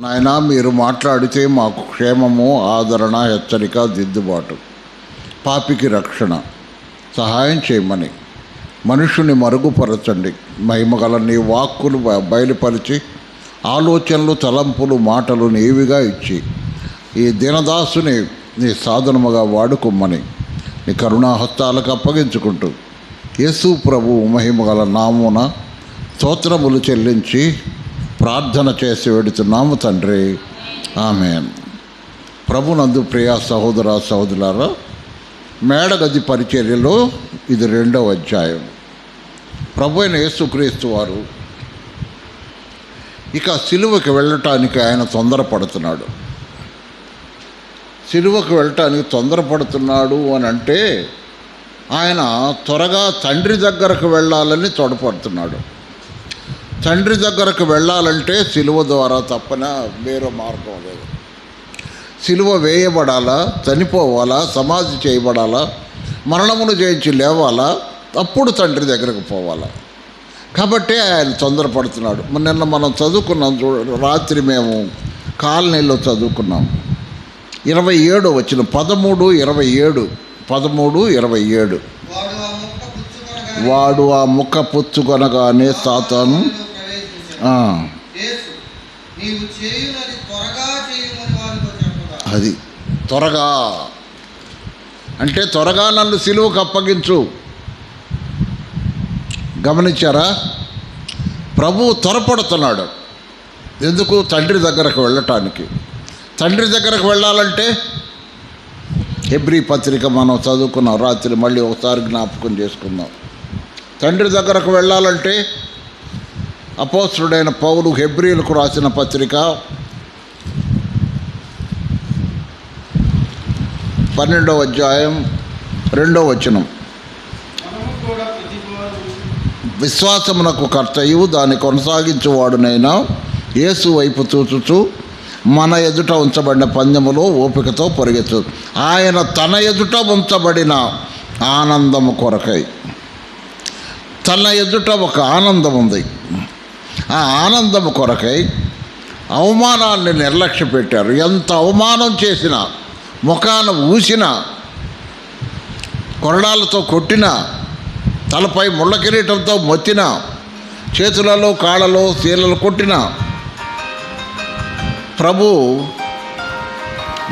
నాయన మీరు మాట్లాడితే మాకు క్షేమము ఆదరణ హెచ్చరిక దిద్దుబాటు. పాపికి రక్షణ. సహాయం చేయమని. మనుషుని మరుగుపరచండి. మహిమగల నీ వాక్కులు బ- బయలుపరిచి ఆలోచనలు తలంపులు మాటలు నీవిగా ఇచ్చి ఈ దీనదాసుని నీ సాధనముగా వాడుకోమని నీ కరుణాహస్తాలకు అప్పగించుకుంటూ యేసు ప్రభు మహిమగల నామున స్తోత్రములు చెల్లించి ప్రార్థన చేసి వెడుతున్నాము తండ్రి. ఆమె ప్రభునందు ప్రియ సహోదర సహోదరులారా మేడగది పరిచర్యలో ఇది రెండవ అధ్యాయం. ప్రభు అయిన యేసుక్రీస్తు వారు ఇక సిలువకి వెళ్ళటానికి ఆయన తొందరపడుతున్నాడు. సిలువకు వెళ్ళటానికి తొందరపడుతున్నాడు అని అంటే ఆయన త్వరగా తండ్రి దగ్గరకు వెళ్ళాలని తొడపడుతున్నాడు. తండ్రి దగ్గరకు వెళ్ళాలంటే సిలువ ద్వారా తప్పన వేరే మార్గం లేదు. సిలువ వేయబడాలా చనిపోవాలా సమాధి చేయబడాలా మరణమును జయించి లేవాలా అప్పుడు తండ్రి దగ్గరకు పోవాలా. కాబట్టి ఆయన తొందరపడుతున్నాడు. నిన్న మనం చదువుకున్నాం చూడ రాత్రి మేము కాలనీలో చదువుకున్నాం. ఇరవై ఏడు వచ్చిన పదమూడు ఇరవై ఏడు పదమూడు ఇరవై ఏడు. వాడు ఆ వాడు ఆ ముక్క పుచ్చుకొనగానే సాతాను అది త్వరగా. అంటే త్వరగా నన్ను సిలువకు అప్పగించు. గమనించారా? ప్రభువు త్వరపడుతున్నాడు. ఎందుకు? తండ్రి దగ్గరకు వెళ్ళటానికి. తండ్రి దగ్గరకు వెళ్ళాలంటే హెబ్రి పత్రిక మనం చదువుకున్నాం రాత్రి మళ్ళీ ఒకసారి జ్ఞాపకం చేసుకుందాం. తండ్రి దగ్గరకు వెళ్ళాలంటే అపోస్తుడైన పౌలు హెబ్రిలకు రాసిన పత్రిక పన్నెండవ అధ్యాయం రెండవ వచనం. విశ్వాసమునకు కర్తయు దాన్ని కొనసాగించువాడునైనా యేసు వైపు చూచుచు మన ఎదుట ఉంచబడిన పందెములో ఓపికతో పరిగెత్తు. ఆయన తన ఎదుట ఉంచబడిన ఆనందము కొరకై. తన ఎదుట ఒక ఆనందం ఉంది ఆ ఆనందము కొరకై అవమానాన్ని నిర్లక్ష్య పెట్టారు. ఎంత అవమానం చేసినా ముఖాన ఊసినా కొరడాలతో కొట్టినా తలపై ముళ్ళ కిరీటంతో మొత్తిన చేతులలో కాళ్ళలో చీలలు కొట్టిన ప్రభు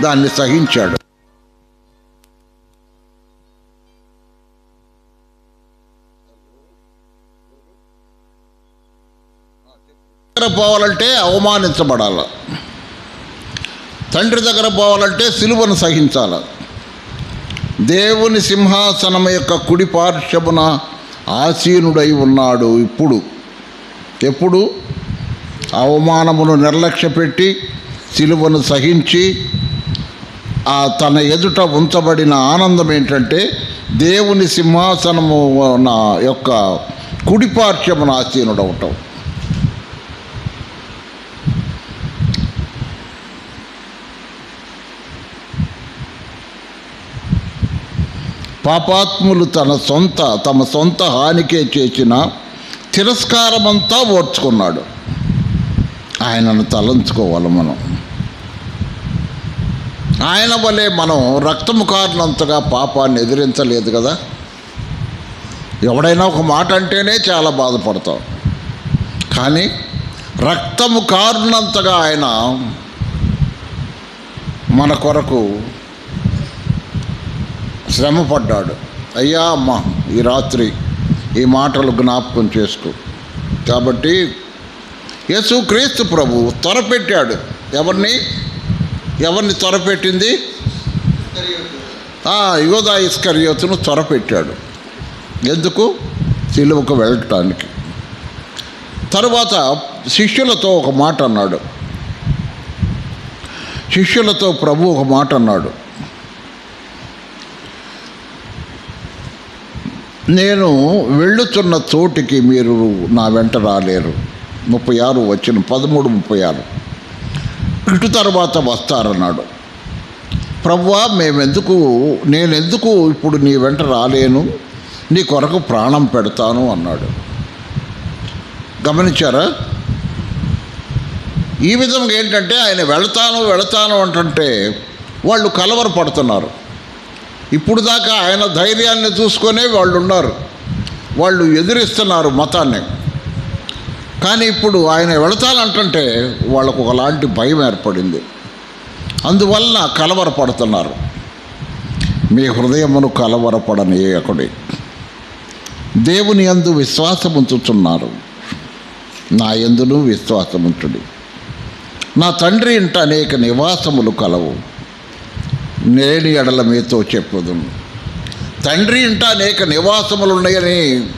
దాన్ని సహించాడు. దగ్గర పోవాలంటే అవమానించబడాల. తండ్రి దగ్గర పోవాలంటే సిలువను సహించాలి. దేవుని సింహాసనం యొక్క కుడి పార్శ్వమున ఆసీనుడై ఉన్నాడు ఇప్పుడు. ఎప్పుడు? అవమానమును నిర్లక్ష్యపెట్టి సిలువను సహించి ఆ తన ఎదుట ఉంచబడిన ఆనందం ఏంటంటే దేవుని సింహాసనము నా యొక్క కుడిపార్శ్వమున ఆసీనుడవటం. పాపాత్ములు తన సొంత తమ సొంత హానికే చేసిన తిరస్కారమంతా ఓర్చుకున్నాడు ఆయనను తలంచుకోవాలి మనం. ఆయన వలె మనం రక్తము కారణంతగా పాపాన్ని ఎదిరించలేదు కదా. ఎవడైనా ఒక మాట అంటేనే చాలా బాధపడతాం. కానీ రక్తము కారునంతగా ఆయన మన కొరకు శ్రమపడ్డాడు. అయ్యా అమ్మ ఈ రాత్రి ఈ మాటలు జ్ఞాపకం చేసుకో. కాబట్టి యేసు క్రీస్తు ప్రభు త్వరపెట్టాడు ఎవరిని? ఎవరిని త్వరపెట్టింది ఇస్కరియోతు. ఇస్కర్యోతును త్వరపెట్టాడు ఎందుకు? సిలువకు వెళ్ళటానికి. తరువాత శిష్యులతో ఒక మాట అన్నాడు. శిష్యులతో ప్రభు ఒక మాట అన్నాడు. నేను వెళ్ళుతున్న చోటికి మీరు నా వెంట రాలేరు. ముప్పై ఆరు వచ్చిన పదమూడు ముప్పై ఆరు. ఇటు తర్వాత వస్తారన్నాడు. ప్రవ్వా మేమెందుకు నేనెందుకు ఇప్పుడు నీ వెంట రాలేను? నీ కొరకు ప్రాణం పెడతాను అన్నాడు. గమనించారా? ఈ విధంగా ఏంటంటే ఆయన వెళతాను వెళతాను అంటుంటే వాళ్ళు కలవరపడుతున్నారు. ఇప్పుడు దాకా ఆయన ధైర్యాన్ని చూసుకొనే వాళ్ళు ఉన్నారు వాళ్ళు ఎదిరిస్తున్నారు మతాన్ని. కానీ ఇప్పుడు ఆయన వెళతానంటే వాళ్ళకు ఒకలాంటి భయం ఏర్పడింది. అందువలన కలవరపడుతున్నారు. మీ హృదయమును కలవరపడనీయకుడి దేవుని అందు విశ్వాసముంచుచున్నారు. నా ఎందును విశ్వాసముంచుడి. నా తండ్రి ఇంట అనేక నివాసములు కలవు. నేని ఎడల మీతో చెప్పుదు. తండ్రి ఇంట అనేక నివాసములు ఉన్నాయని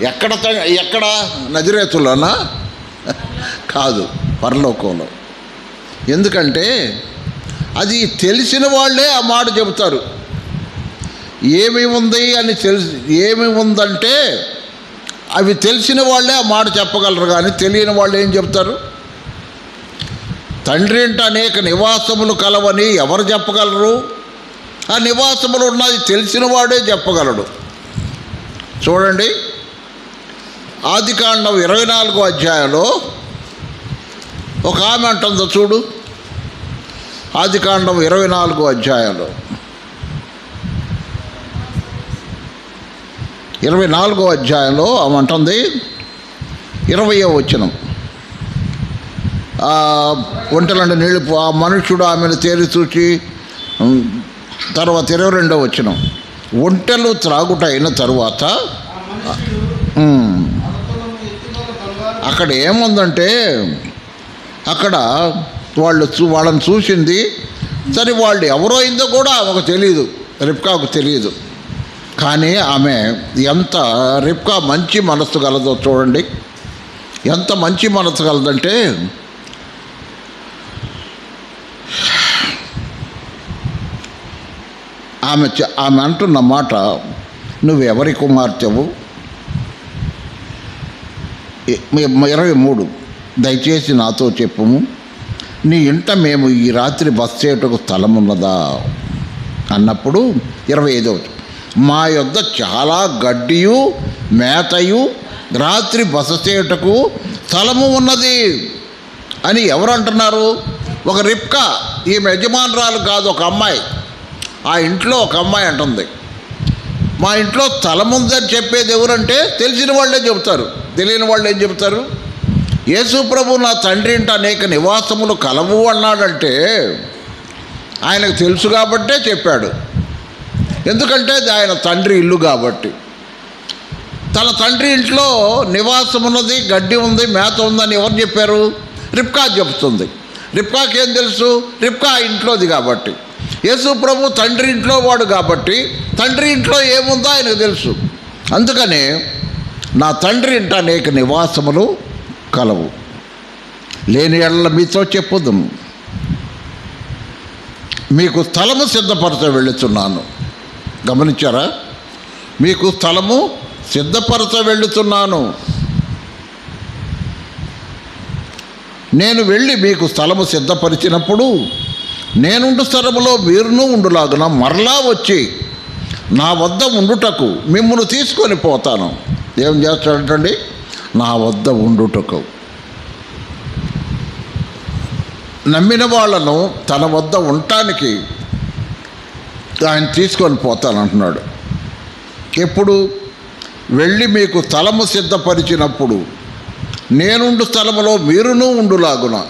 ఎక్కడ త- ఎక్కడ? నజరేతులోనా కాదు పరలోకంలో. ఎందుకంటే అది తెలిసిన వాళ్ళే ఆ మాట చెబుతారు. ఏమి ఉంది అని తెలిసి ఏమి ఉందంటే అవి తెలిసిన వాళ్ళే ఆ మాట చెప్పగలరు కానీ తెలియని వాళ్ళు ఏం చెప్తారు తండ్రి ఇంట అనేక నివాసములు కలవని ఎవరు చెప్పగలరు? ఆ నివాసములు ఉన్నది తెలిసిన వాడే చెప్పగలడు. చూడండి. ఆదికాండం ఇరవై నాలుగో అధ్యాయంలో ఒక ఆమె అంటుందో చూడు. ఆదికాండం ఇరవై నాలుగో అధ్యాయంలో. ఇరవై నాలుగో అధ్యాయంలో ఆమె అంటుంది. ఇరవయో వచ్చినం ఒంటలంటే నీళ్ళు ఆ మనుష్యుడు ఆమెను తేరి చూచి తర్వాత ఇరవై రెండో వచ్చిన ఒంటెలు త్రాగుట అయిన తరువాత అక్కడ ఏముందంటే అక్కడ వాళ్ళు చూ వాళ్ళని చూసింది సరే వాళ్ళు ఎవరో అయిందో కూడా ఆమెకు తెలియదు రిప్కాకు తెలియదు కానీ ఆమె ఎంత రిప్కా మంచి మనస్సు కలదో చూడండి. ఎంత మంచి మనస్సు కలదంటే ఆమె ఆమె అంటున్న మాట నువ్వెవరి కుమార్తెవు? ఇరవై మూడు. దయచేసి నాతో చెప్పుము. నీ ఇంట మేము ఈ రాత్రి బస్ చేయటకు స్థలమున్నదా? అన్నప్పుడు ఇరవై ఐదవ మా యొద్ద చాలా గడ్డియు మేతయు రాత్రి బస చేయుటకు స్థలము ఉన్నది. అని ఎవరు అంటున్నారు ఒక రిప్కా ఈమె యజమానురాలు కాదు ఒక అమ్మాయి. ఆ ఇంట్లో ఒక అమ్మాయి అంటుంది. మా ఇంట్లో స్థలం చెప్పేది ఎవరంటే తెలిసిన వాళ్ళే చెబుతారు. తెలియని వాళ్ళు ఏం చెబుతారు? యేసు ప్రభు నా తండ్రి ఇంట అనేక నివాసములు కలవు అన్నాడంటే ఆయనకు తెలుసు కాబట్టే చెప్పాడు. ఎందుకంటే అది ఆయన తండ్రి ఇల్లు కాబట్టి. తన తండ్రి ఇంట్లో నివాసం ఉన్నది గడ్డి ఉంది మేత ఉందని ఎవరు చెప్పారు? రిప్కా చెబుతుంది. రిప్కాకి ఏం తెలుసు? రిప్కా ఇంట్లోది కాబట్టి. యేసు ప్రభు తండ్రి ఇంట్లో వాడు కాబట్టి తండ్రి ఇంట్లో ఏముందో ఆయనకు తెలుసు. అందుకనే నా తండ్రి ఇంట అనేక నివాసములు కలవు. లేని ఎడల మీతో చెప్పుదును మీకు స్థలము సిద్ధపరచ వెళుతున్నాను గమనించారా? మీకు స్థలము సిద్ధపరచ వెళ్ళుతున్నాను నేను వెళ్ళి మీకు స్థలము సిద్ధపరిచినప్పుడు నేనుండు స్థలములో వీరును ఉండులాగున మరలా వచ్చి నా వద్ద ఉండుటకు మిమ్మల్ని తీసుకొని పోతాను. ఏం చేస్తాడంటండి? నా వద్ద ఉండుటకు. నమ్మిన వాళ్ళను తన వద్ద ఉండటానికి ఆయన తీసుకొని పోతానంటున్నాడు. ఎప్పుడు? వెళ్ళి మీకు స్థలము సిద్ధపరిచినప్పుడు నేనుండు స్థలములో మీరును ఉండులాగున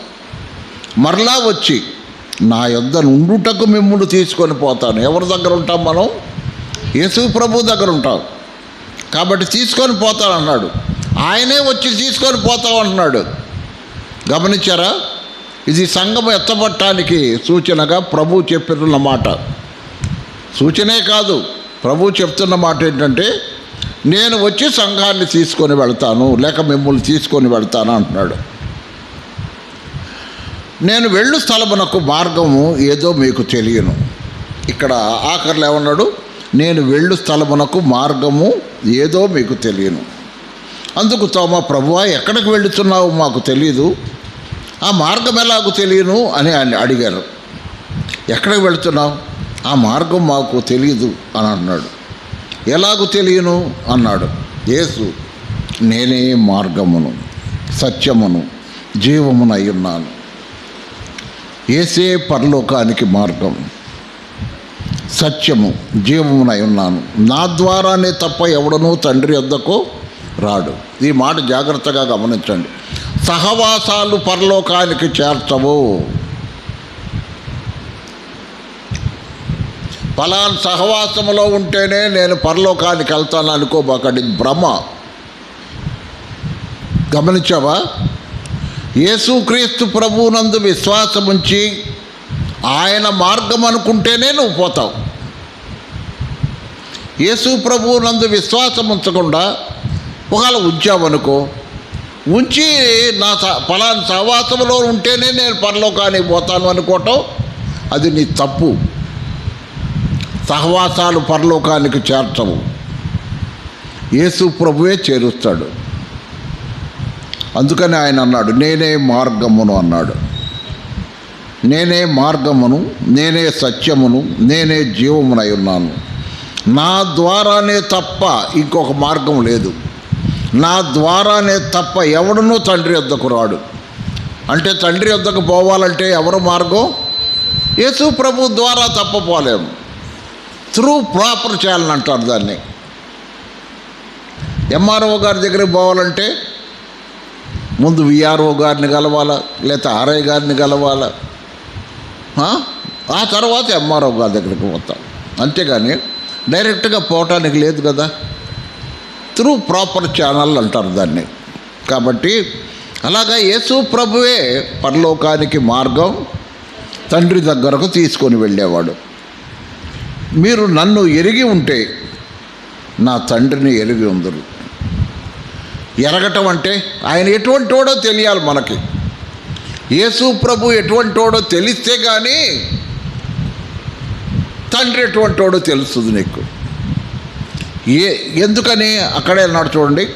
మరలా వచ్చి నా యొద్ద నుండుటకు మిమ్మల్ని తీసుకొని పోతాను. ఎవరి దగ్గర ఉంటాం మనం? యేసు ప్రభు దగ్గర ఉంటాం. కాబట్టి తీసుకొని పోతానన్నాడు ఆయనే వచ్చి తీసుకొని పోతామంటున్నాడు గమనించారా? ఇది సంఘం ఎత్తబట్టడానికి సూచనగా ప్రభు చెప్పిన మాట. సూచనే కాదు. ప్రభు చెప్తున్న మాట ఏంటంటే నేను వచ్చి సంఘాన్ని తీసుకొని వెళ్తాను లేక మిమ్మల్ని తీసుకొని వెళ్తాను అంటున్నాడు. నేను వెళ్ళు స్థలమునకు మార్గము ఏదో మీకు తెలియను. ఇక్కడ ఆఖరిలో ఏమన్నాడు? నేను వెళ్ళు స్థలమునకు మార్గము ఏదో మీకు తెలియను. అందుకు తోమ ప్రభువా ఎక్కడికి వెళుతున్నావు? మాకు తెలియదు ఆ మార్గం ఎలాగో తెలియను? అని అడిగారు. ఎక్కడికి వెళుతున్నావు? ఆ మార్గం మాకు తెలియదు అని అన్నాడు. ఎలాగూ తెలియను? అన్నాడు. యేసు నేనే మార్గమును సత్యమును జీవమునయ్యున్నాను ఉన్నాను. ఏసే పరలోకానికి మార్గం. సత్యము జీవమునై ఉన్నాను. నా ద్వారానే తప్ప ఎవడనూ తండ్రి వద్దకు రాడు. ఈ మాట జాగ్రత్తగా గమనించండి. సహవాసాలు పరలోకానికి చేర్చవు. ఫలాన్ సహవాసములో ఉంటేనే నేను పరలోకానికి వెళ్తాను అనుకోబాకండి. భ్రమ. గమనించావా? యేసుక్రీస్తు ప్రభువునందు విశ్వాసం ఉంచి ఆయన మార్గం అనుకుంటేనే నువ్వు పోతావు. యేసు ప్రభువునందు విశ్వాసం ఉంచకుండా ఒకవేళ ఉంచామనుకో ఉంచి నా స- సహవాసంలో ఉంటేనే నేను పరలోకానికి పోతాను అనుకోవటం అది నీ తప్పు. సహవాసాలు పరలోకానికి చేర్చవు. యేసు ప్రభువే చేరుస్తాడు. అందుకని ఆయన అన్నాడు నేనే మార్గమును అన్నాడు. నేనే మార్గమును నేనే సత్యమును నేనే జీవమునై ఉన్నాను. నా ద్వారానే తప్ప ఇంకొక మార్గం లేదు. నా ద్వారానే తప్ప ఎవడునూ తండ్రి వద్దకు రాడు. అంటే తండ్రి వద్దకు పోవాలంటే ఎవరు మార్గం? యేసు ప్రభు ద్వారా తప్ప పోలేము త్రూ ప్రాపర్ ఛానల్ అంటారు దాన్ని. ఎంఆర్ఓ గారి దగ్గరికి పోవాలంటే ముందు విఆర్ఓ గారిని కలవాలా? లేకపోతే ఆర్ఐ గారిని కలవాలా? ఆ? తర్వాత ఎంఆర్ఓ గారి దగ్గరికి పోతాం. అంతేగాని డైరెక్ట్గా పోవటానికి లేదు కదా? త్రూ ప్రాపర్ ఛానల్ అంటారు దాన్ని. కాబట్టి అలాగా యేసు ప్రభువే పరలోకానికి మార్గం తండ్రి దగ్గరకు తీసుకొని వెళ్ళేవాడు. మీరు నన్ను ఎరిగి ఉంటే నా తండ్రిని ఎరిగి ఉందరు. ఎరగటం అంటే ఆయన ఎటువంటి వాడో తెలియాలి మనకి. యేసు ప్రభు ఎటువంటి వాడో తెలిస్తే కానీ తండ్రి ఎటువంటి వాడో తెలుస్తుంది నీకు. ఏ ఎందుకని అక్కడే అన్నాడు చూడండి.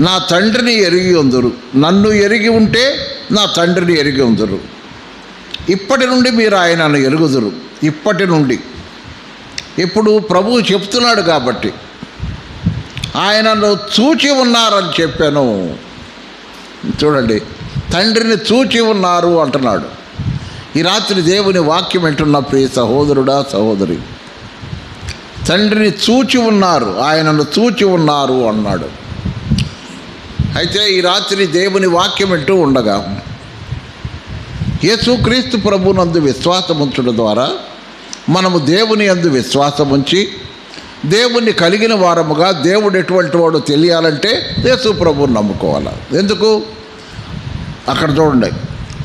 నా తండ్రిని ఎరిగి ఉందరు. నన్ను ఎరిగి ఉంటే నా తండ్రిని ఎరిగి ఉందరు. ఇప్పటి నుండి మీరు ఆయనను ఎరుగుదురు. ఇప్పటి నుండి. ఇప్పుడు ప్రభువు చెప్తున్నాడు కాబట్టి. ఆయనను చూచి ఉన్నారని చెప్పాను. చూడండి తండ్రిని చూచి ఉన్నారు అంటున్నాడు. ఈ రాత్రి దేవుని వాక్యం వింటున్న ప్రియ సహోదరుడా సహోదరి తండ్రిని చూచి ఉన్నారు ఆయనను చూచి ఉన్నారు అన్నాడు. అయితే ఈ రాత్రి దేవుని వాక్యం వింటూ ఉండగా యేసుక్రీస్తు ప్రభునందు విశ్వాసం ఉంచడం ద్వారా మనము దేవుని అందు విశ్వాసం ఉంచి దేవుణ్ణి కలిగిన వారముగా దేవుడు ఎటువంటి వాడు తెలియాలంటే యేసు ప్రభువుని నమ్ముకోవాలి. ఎందుకు? అక్కడ చూడండి.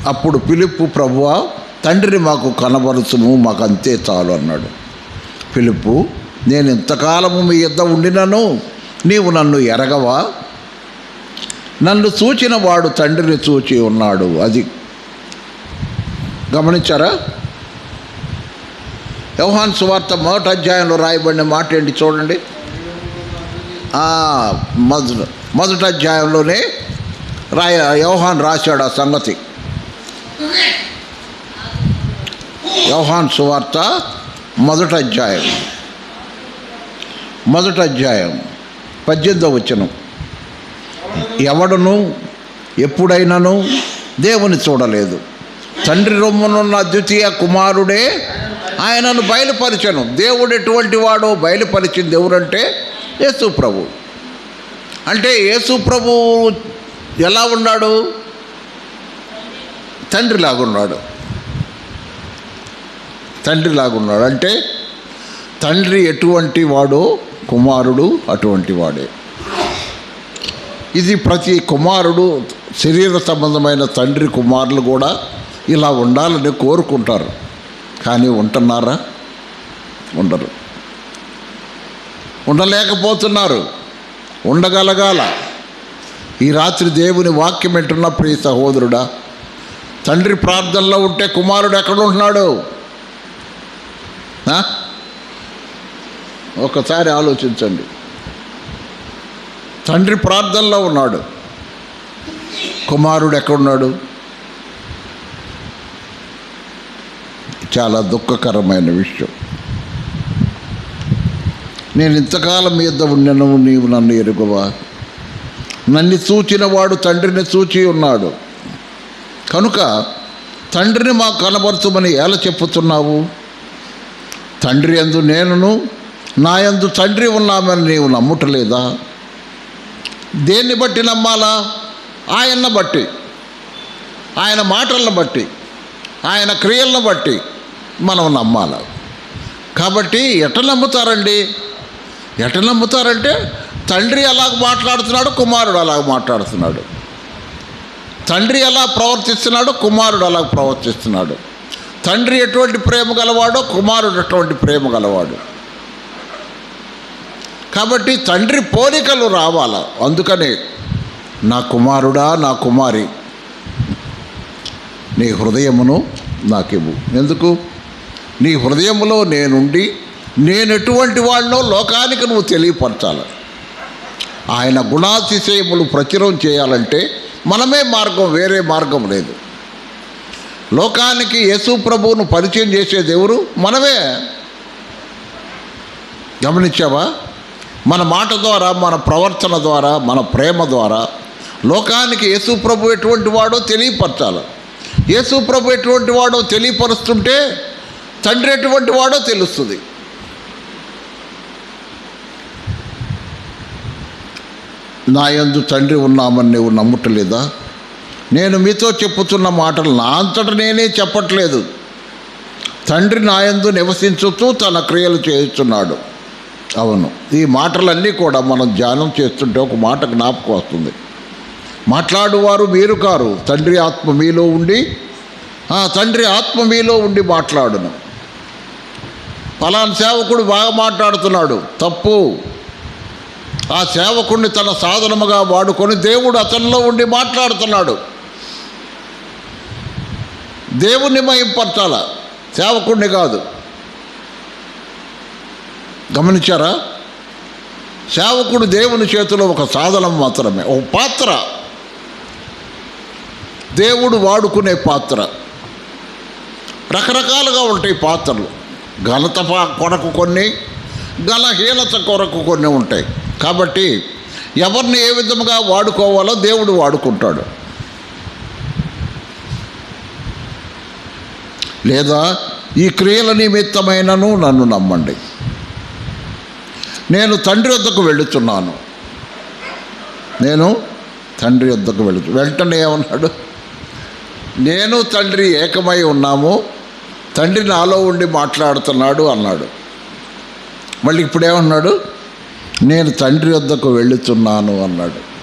అప్పుడు పిలుపు ప్రభువ తండ్రిని మాకు కనబరుచుము మాకు అంతే చాలు అన్నాడు. పిలుపు నేను ఇంతకాలము మీ ఇద్ద ఉండినను నీవు నన్ను ఎరగవా? నన్ను చూచిన వాడు తండ్రిని చూచి ఉన్నాడు అది. గమనించారా? యోహాన్ సువార్త మొదటి అధ్యాయంలో రాయబడిన మాట ఏంటి చూడండి. మొదటి మొదటి అధ్యాయంలోనే రాయ యోహాన్ రాశాడు ఆ సంగతి. యోహాన్ సువార్త మొదటి అధ్యాయం. మొదటి అధ్యాయం పద్దెనిమిదో వచనం. ఎవడను ఎప్పుడైనాను దేవుని చూడలేదు. తండ్రి రొమ్మునున్న ద్వితీయ కుమారుడే ఆయనను బయలుపరిచను. దేవుడు ఎటువంటి వాడో బయలుపరిచింది ఎవరంటే యేసు ప్రభు. అంటే యేసు ప్రభు ఎలా ఉన్నాడు? తండ్రిలాగున్నాడు. తండ్రిలాగున్నాడు. అంటే తండ్రి ఎటువంటి వాడో కుమారుడు అటువంటి వాడే. ఇది ప్రతి కుమారుడు శరీర సంబంధమైన తండ్రి కుమారులు కూడా ఇలా ఉండాలని కోరుకుంటారు. కానీ ఉంటున్నారా? ఉండరు. ఉండలేకపోతున్నారు. ఉండగలగాల. ఈ రాత్రి దేవుని వాక్యం వింటున్న ప్రియ సహోదరుడా తండ్రి ప్రార్థనలో ఉంటే కుమారుడు ఎక్కడ ఉంటున్నాడు ఒకసారి ఆలోచించండి. తండ్రి ప్రార్థనలో ఉన్నాడు. కుమారుడు ఎక్కడున్నాడు? చాలా దుఃఖకరమైన విషయం. నేను ఇంతకాలం మీ యొద్ద ఉండను నీవు నన్ను ఎరుగువా? నన్ను చూచిన వాడు తండ్రిని చూచి ఉన్నాడు. కనుక తండ్రిని మాకు కనబరచమని ఎలా చెప్పుతున్నావు? తండ్రి ఎందు నేనును నా యందు తండ్రి ఉన్నామని నీవు నమ్ముటలేదా? దేన్ని బట్టి నమ్మాలా? ఆయన్ని బట్టి ఆయన మాటలను బట్టి ఆయన క్రియలను బట్టి మనం నమ్మాలి. కాబట్టి ఎట నమ్ముతారండి? ఎట నమ్ముతారంటే తండ్రి అలాగ మాట్లాడుతున్నాడు కుమారుడు అలాగ మాట్లాడుతున్నాడు. తండ్రి ఎలా ప్రవర్తిస్తున్నాడు కుమారుడు అలా ప్రవర్తిస్తున్నాడు. తండ్రి ఎటువంటి ప్రేమ గలవాడో కుమారుడు ఎటువంటి ప్రేమ గలవాడు. కాబట్టి తండ్రి పోలికలు రావాల. అందుకని నా కుమారుడా నా కుమారి నీ హృదయమును నాకివ్వు. ఎందుకు? నీ హృదయంలో నేనుండి నేను ఎటువంటి వాడినో లోకానికి నువ్వు తెలియపరచాలి. ఆయన గుణాతిశయములు ప్రచురం చేయాలంటే మనమే మార్గం వేరే మార్గం లేదు. లోకానికి యేసు ప్రభువును పరిచయం చేసేది ఎవరు? మనమే. గమనించావా? మన మాట ద్వారా మన ప్రవర్తన ద్వారా మన ప్రేమ ద్వారా లోకానికి యేసు ప్రభు ఎటువంటి వాడో తెలియపరచాలి. యేసు ప్రభు ఎటువంటి వాడో తెలియపరుస్తుంటే తండ్రి ఎటువంటి వాడో తెలుస్తుంది. నా యందు తండ్రి ఉన్నామని నువ్వు నమ్ముటలేదా? నేను మీతో చెప్పుతున్న మాటలు నా అంతట నేనే చెప్పట్లేదు. తండ్రి నాయందు నివసించుతూ తన క్రియలు చేస్తున్నాడు. అవును ఈ మాటలన్నీ కూడా మనం ధ్యానం చేస్తుంటే ఒక మాట జ్ఞాపకం వస్తుంది. మాట్లాడువారు మీరు కారు తండ్రి ఆత్మ మీలో ఉండి తండ్రి ఆత్మ మీలో ఉండి మాట్లాడును. ఫలానా సేవకుడు బాగా మాట్లాడుతున్నాడు. తప్పు. ఆ సేవకుడిని తన సాధనముగా వాడుకొని దేవుడు అతనిలో ఉండి మాట్లాడుతున్నాడు. దేవుణ్ణి మయంపరచాల సేవకుడిని కాదు. గమనించారా? సేవకుడు దేవుని చేతిలో ఒక సాధనం మాత్రమే ఒక పాత్ర. దేవుడు వాడుకునే పాత్ర. రకరకాలుగా ఉంటాయి పాత్రలు. ఘనత కొరకు కొన్ని గలహీనత కొరకు కొన్ని ఉంటాయి. కాబట్టి ఎవరిని ఏ విధముగా వాడుకోవాలో దేవుడు వాడుకుంటాడు. లేదా ఈ క్రియల నిమిత్తమైనను నన్ను నమ్మండి. నేను తండ్రి వద్దకు వెళుతున్నాను. నేను తండ్రి వద్దకు వెళుతు వెంటనే ఏమన్నాడు? నేను తండ్రి ఏకమై ఉన్నాము తండ్రి నాలో ఉండి మాట్లాడుతున్నాడు అన్నాడు. మళ్ళీ ఇప్పుడు ఏమన్నాడు నేను తండ్రి వద్దకు వెళుతున్నాను అన్నాడు.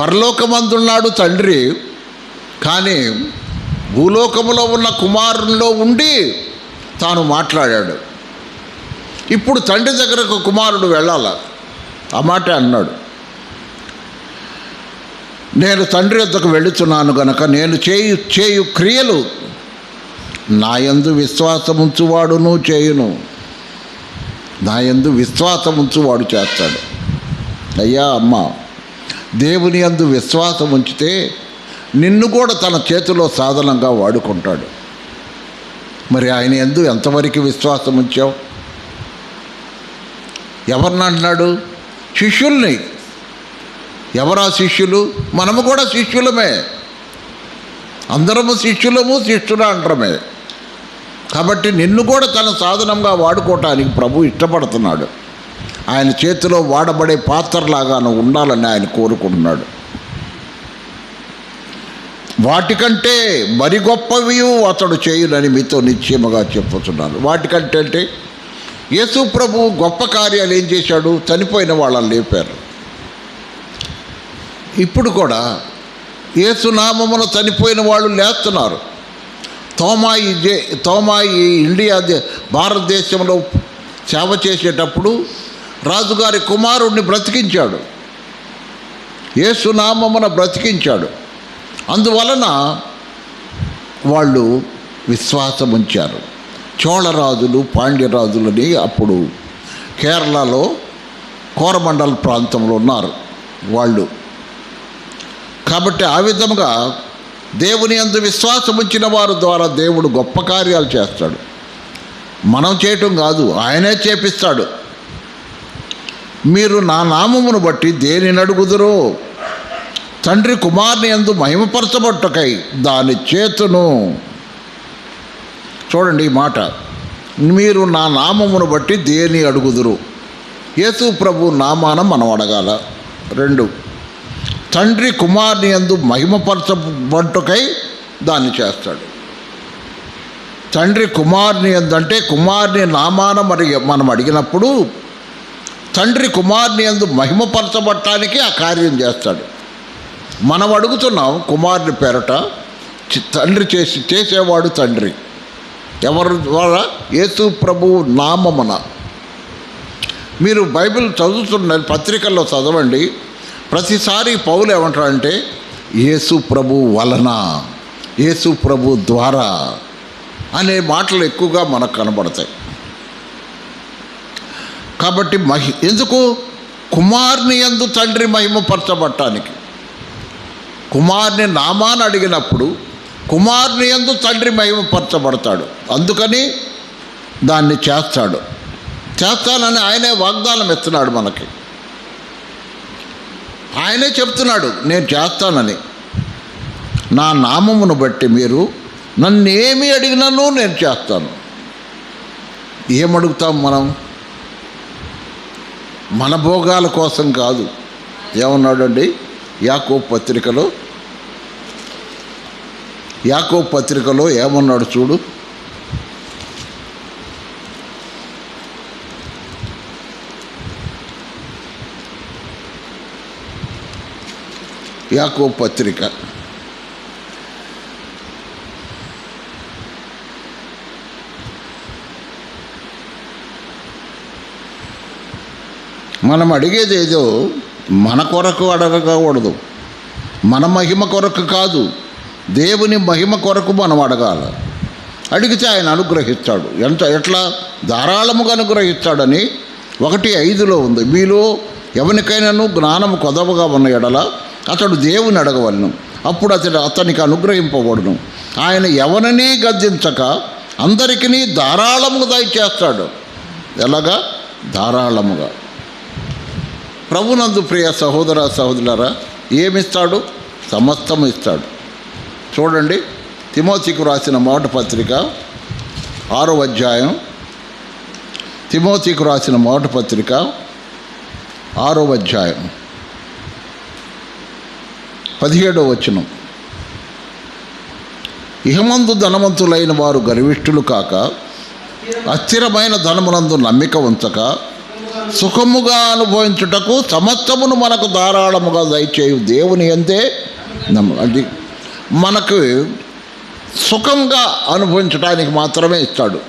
పరలోకమందున్నాడు తండ్రి కానీ భూలోకములో ఉన్న కుమారుల్లో ఉండి తాను మాట్లాడాడు. ఇప్పుడు తండ్రి దగ్గరకు కుమారుడు వెళ్ళాల? ఆ మాట అన్నాడు. నేను తండ్రి వద్దకు వెళుతున్నాను గనక నేను చేయు చేయు క్రియలు నా యందు విశ్వాసముంచువాడును చేయును. నా యందు విశ్వాసముంచువాడు చేస్తాడు. అయ్యా అమ్మ దేవుని యందు విశ్వాసం ఉంచితే నిన్ను కూడా తన చేతిలో సాధనంగా వాడుకుంటాడు. మరి ఆయన ఎందు ఎంతవరకు విశ్వాసం ఉంచావు ఎవరిని అంటున్నాడు? శిష్యుల్ని. ఎవరా శిష్యులు? మనము కూడా శిష్యులమే. అందరము శిష్యులము శిష్యులు అంటారమే కాబట్టి నిన్ను కూడా తన సాధనంగా వాడుకోవటానికి ప్రభు ఇష్టపడుతున్నాడు. ఆయన చేతిలో వాడబడే పాత్రలాగా నువ్వు ఉండాలని ఆయన కోరుకుంటున్నాడు. వాటికంటే మరి గొప్పవి అతడు చేయునని మీతో నిశ్చయముగా చెప్పుతున్నాను వాటికంటే అంటే యేసు ప్రభు గొప్ప కార్యాలు ఏం చేశాడు? చనిపోయిన వాళ్ళని లేపారు. ఇప్పుడు కూడా యేసు నామమున చనిపోయిన వాళ్ళు లేస్తున్నారు. తోమాయి తోమాయి ఇండియా భారతదేశంలో సేవ చేసేటప్పుడు రాజుగారి కుమారుణ్ణి బ్రతికించాడు. ఏసునామమున బ్రతికించాడు. అందువలన వాళ్ళు విశ్వాసం ఉంచారు చోళరాజులు పాండ్యరాజులని అప్పుడు కేరళలో కోరమండల్ ప్రాంతంలో ఉన్నారు వాళ్ళు. కాబట్టి ఆ విధముగా దేవుని అందు విశ్వాసం ఉంచిన వారి ద్వారా దేవుడు గొప్ప కార్యాలు చేస్తాడు. మనం చేయటం కాదు ఆయనే చేపిస్తాడు. మీరు నా నామమును బట్టి దేనిని అడుగుదురో? తండ్రి కుమారుని ఎందు మహిమపరచబట్టుకై దాని చేతును. చూడండి ఈ మాట. మీరు నా నామమును బట్టి దేని అడుగుదురు? యేసు ప్రభు నామానం మనం అడగాల రెండు. తండ్రి కుమారుని ఎందు మహిమపరచబట్టుకై దాన్ని చేస్తాడు. తండ్రి కుమారుని ఎందంటే కుమారుని నామాన మరి మనం అడిగినప్పుడు తండ్రి కుమారుని ఎందు మహిమపరచబట్టానికి ఆ కార్యం చేస్తాడు. మనం అడుగుతున్నాం కుమారుని పేరట తండ్రి చేసి చేసేవాడు తండ్రి. ఎవరు ద్వారా? యేసు ప్రభు నామమున. మీరు బైబిల్ చదువుతున్న పత్రికల్లో చదవండి. ప్రతిసారి పౌలు ఏమంటాడంటే యేసు ప్రభు వలన యేసు ప్రభు ద్వారా అనే మాటలు ఎక్కువగా మనకు కనబడతాయి. కాబట్టి మహి ఎందుకు? కుమార్ని ఎందు తండ్రి మహిమపరచబట్టానికి కుమార్ని నామాన్ని అడిగినప్పుడు కుమార్ని ఎందు తండ్రి మహిమపరచబడతాడు. అందుకని దాన్ని చేస్తాడు. చేస్తానని ఆయనే వాగ్దానం ఇస్తున్నాడు మనకి. ఆయనే చెప్తున్నాడు నేను చేస్తానని. నా నామమును బట్టి మీరు నన్ను ఏమి అడిగినను నేను చేస్తాను. ఏమడుగుతాం మనం? మన భోగాల కోసం కాదు. ఏమన్నాడండి? యాకో పత్రికలో? యాకో పత్రికలో ఏమన్నాడు చూడు? యాకో పత్రిక. మనం అడిగేది ఏదో మన కొరకు అడగకూడదు మన మహిమ కొరకు కాదు దేవుని మహిమ కొరకు మనం అడగాలి. అడిగితే ఆయన అనుగ్రహిస్తాడు. ఎంత ఎట్లా? ధారాళముగా అనుగ్రహిస్తాడని ఒకటి ఐదులో ఉంది. మీలో ఎవరికైనాను జ్ఞానం కొదవగా ఉన్న ఎడల అతడు దేవుని అడగవలను. అప్పుడు అతడు అతనికి అనుగ్రహింపబడును. ఆయన ఎవరిని గద్దించక అందరికీ ధారాళముగా దయచేస్తాడు. ఎలాగా? ధారాళముగా. ప్రభునందు ప్రియ సహోదర సహోదరులరా ఏమిస్తాడు? సమస్తము ఇస్తాడు. చూడండి తిమోతికు రాసిన మొదటి పత్రిక ఆరో అధ్యాయం. తిమోతికు రాసిన మొదటి పత్రిక ఆరో అధ్యాయం. పదిహేడో వచనం. ఇహమందు ధనవంతులైన వారు గర్విష్ఠులు కాక అస్థిరమైన ధనమునందు నమ్మిక ఉంచక సుఖముగా అనుభవించుటకు సమస్తమును మనకు ధారాళముగా దయచేయు దేవుని అంతే అది మనకు సుఖంగా అనుభవించడానికి మాత్రమే ఇస్తాడు.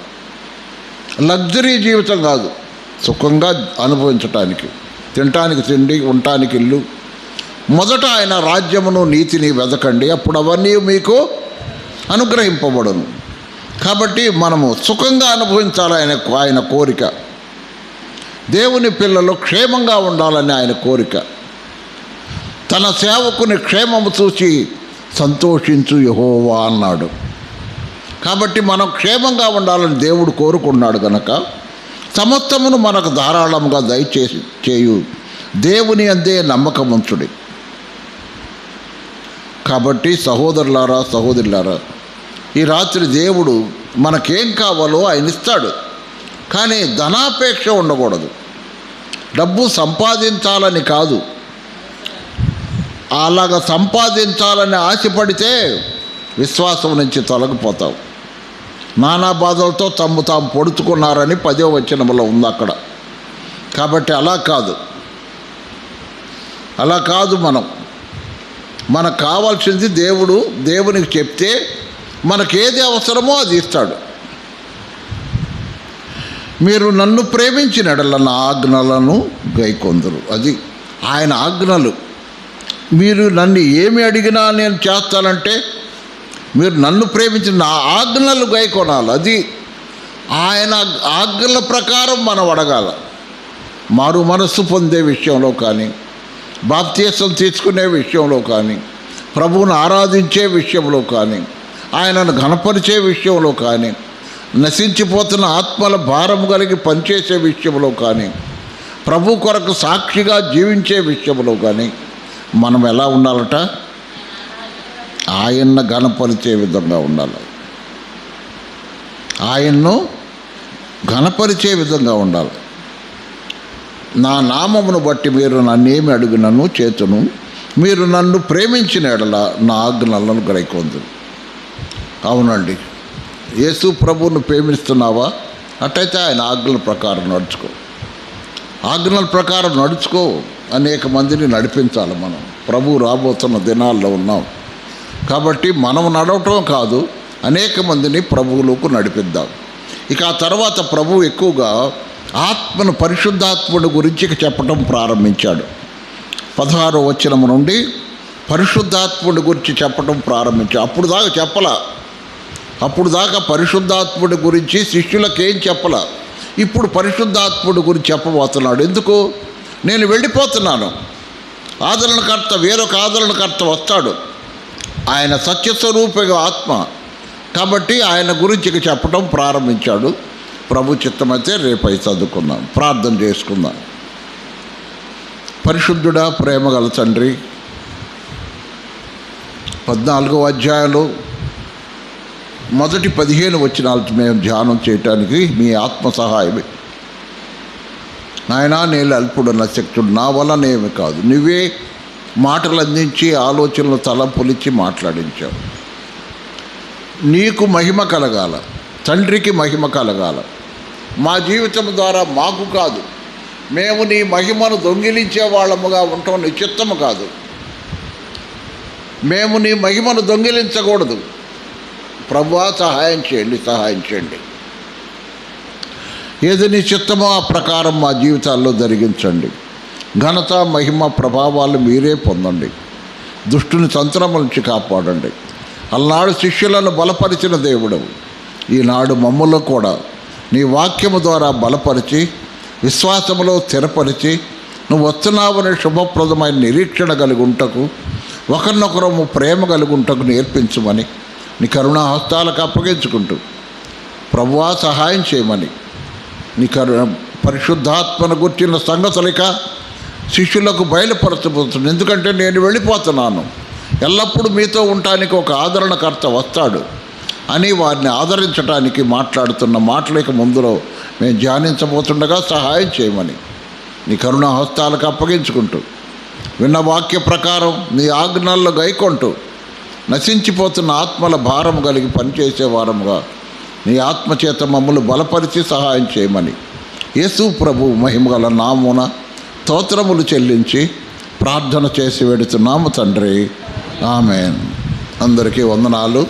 లగ్జరీ జీవితం కాదు సుఖంగా అనుభవించటానికి తినటానికి తిండి ఉండటానికి ఇల్లు మొదట ఆయన రాజ్యమును నీతిని వెదకండి. అప్పుడు అవన్నీ మీకు అనుగ్రహింపబడును. కాబట్టి మనము సుఖంగా అనుభవించాలి ఆయన ఆయన కోరిక. దేవుని పిల్లలు క్షేమంగా ఉండాలని ఆయన కోరిక. తన సేవకుని క్షేమము చూసి సంతోషించు యహోవా అన్నాడు. కాబట్టి మనం క్షేమంగా ఉండాలని దేవుడు కోరుకున్నాడు గనక సమస్తమును మనకు ధారాళంగా దయచేసి చేయు. దేవుని అందే నమ్మకముంచుడి. కాబట్టి సహోదరులారా సహోదరులారా ఈ రాత్రి దేవుడు మనకేం కావాలో ఆయన ఇస్తాడు. కానీ ధనాపేక్ష ఉండకూడదు. డబ్బు సంపాదించాలని కాదు. అలాగ సంపాదించాలని ఆశపడితే విశ్వాసం నుంచి తొలగిపోతావు. నానా బాధలతో తమ్ము తాము పొడుచుకున్నారని పదో వచనంలో ఉంది అక్కడ. కాబట్టి అలా కాదు. అలా కాదు మనం. మనకు కావాల్సింది దేవుడు దేవునికి చెప్తే మనకేది అవసరమో అది ఇస్తాడు. మీరు నన్ను ప్రేమించినడల నా ఆజ్ఞలను గైకొందరు. అది ఆయన ఆజ్ఞలు. మీరు నన్ను ఏమి అడిగినా నేను చేస్తానంటే మీరు నన్ను ప్రేమించిన నా ఆజ్ఞలు గైకొనాలి. అది ఆయన ఆజ్ఞల ప్రకారం మనం అడగాల. మారు మనస్సు పొందే విషయంలో కానీ బాప్తీసం తీసుకునే విషయంలో కానీ ప్రభువును ఆరాధించే విషయంలో కానీ ఆయనను ఘనపరిచే విషయంలో కానీ నశించిపోతున్న ఆత్మల భారం కలిగి పనిచేసే విషయంలో కానీ ప్రభు కొరకు సాక్షిగా జీవించే విషయంలో కానీ మనం ఎలా ఉండాలట? ఆయన్ను గణపరిచే విధంగా ఉండాలి. ఆయన్ను ఘనపరిచే విధంగా ఉండాలి. నా నామమును బట్టి మీరు నన్నేమి అడుగునను చేతును? మీరు నన్ను ప్రేమించిన ఎడల నా ఆజ్ఞలను గ్రహికొందు అవునండి. యేసు ప్రభువును ప్రేమిస్తున్నావా? అట్టయితే ఆయన ఆజ్ఞల ప్రకారం నడుచుకో. ఆజ్ఞల ప్రకారం నడుచుకో. అనేక మందిని నడిపించాలి మనం. ప్రభు రాబోతున్న దినాల్లో ఉన్నాం. కాబట్టి మనం నడవటం కాదు అనేక మందిని ప్రభువులకు నడిపిద్దాం. ఇక ఆ తర్వాత ప్రభు ఎక్కువగా ఆత్మను పరిశుద్ధాత్ముడు గురించి చెప్పడం ప్రారంభించాడు. పదహారో వచనము నుండి పరిశుద్ధాత్ముడి గురించి చెప్పడం ప్రారంభించాడు. అప్పుడు దాకా చెప్పల. అప్పుడు దాకా పరిశుద్ధాత్ముడి గురించి శిష్యులకేం చెప్పల. ఇప్పుడు పరిశుద్ధాత్ముడి గురించి చెప్పబోతున్నాడు. ఎందుకు? నేను వెళ్ళిపోతున్నాను. ఆదరణకర్త వేరొక ఆదరణకర్త వస్తాడు. ఆయన సత్యస్వరూపిగా ఆత్మ. కాబట్టి ఆయన గురించి చెప్పడం ప్రారంభించాడు. ప్రభు చిత్తమైతే రేపై చదువుకుందాం. ప్రార్థన చేసుకుందాం. పరిశుద్ధుడా ప్రేమగల తండ్రి పద్నాలుగో అధ్యాయాలు మొదటి పదిహేను వచ్చినాలు మేము ధ్యానం చేయటానికి మీ ఆత్మ సహాయమే. నాయనా నేను అల్పుడున్న శక్తుడు నా వల్లనేమి కాదు. నువ్వే మాటలు అందించి ఆలోచనలు తలంపులిచ్చి మాట్లాడించావు. నీకు మహిమ కలగాల. తండ్రికి మహిమ కలగాల. మా జీవితం ద్వారా మాకు కాదు. మేము నీ మహిమను దొంగిలించే వాళ్ళముగా ఉండటం నీ చిత్తము కాదు. మేము నీ మహిమను దొంగిలించకూడదు. ప్రభువా సహాయం చేయండి సహాయం చేయండి. ఏది నీ చిత్తమో ఆ ప్రకారం మా జీవితాల్లో జరిగించండి. ఘనత మహిమ ప్రభావాలు మీరే పొందండి. దుష్టుని తంత్రముల నుంచి కాపాడండి. అలనాడు శిష్యులను బలపరిచిన దేవుడు ఈనాడు మమ్మల్ని కూడా నీ వాక్యము ద్వారా బలపరిచి విశ్వాసములో స్థిరపరిచి నువ్వు వస్తున్నావనే శుభప్రదమైన నిరీక్షణ కలిగి ఉంటకు ఒకరినొకరము ప్రేమ కలిగి ఉంటకు నేర్పించమని నీ కరుణా హస్తాలకు అప్పగించుకుంటూ ప్రభువా సహాయం చేయమని నీ కరు పరిశుద్ధాత్మను గుర్చిన సంగతులిక శిష్యులకు బయలుపరచబోతుంది ఎందుకంటే నేను వెళ్ళిపోతున్నాను. ఎల్లప్పుడూ మీతో ఉండటానికి ఒక ఆదరణకర్త వస్తాడు. అని వారిని ఆదరించడానికి మాట్లాడుతున్న మాటలకి ముందులో మేము ధ్యానించబోతుండగా సహాయం చేయమని నీ కరుణ హస్తాలకు అప్పగించుకుంటూ విన్న వాక్య ప్రకారం నీ ఆజ్ఞల్లో గైకొంటూ నశించిపోతున్న ఆత్మల భారం కలిగి పనిచేసే వారముగా నీ ఆత్మచేత మమ్మల్ని బలపరిచి సహాయం చేయమని యేసు ప్రభు మహిమగల నామున స్తోత్రములు చెల్లించి ప్రార్థన చేసి వెడుతున్నాము తండ్రి. ఆమె అందరికీ వందనాలు.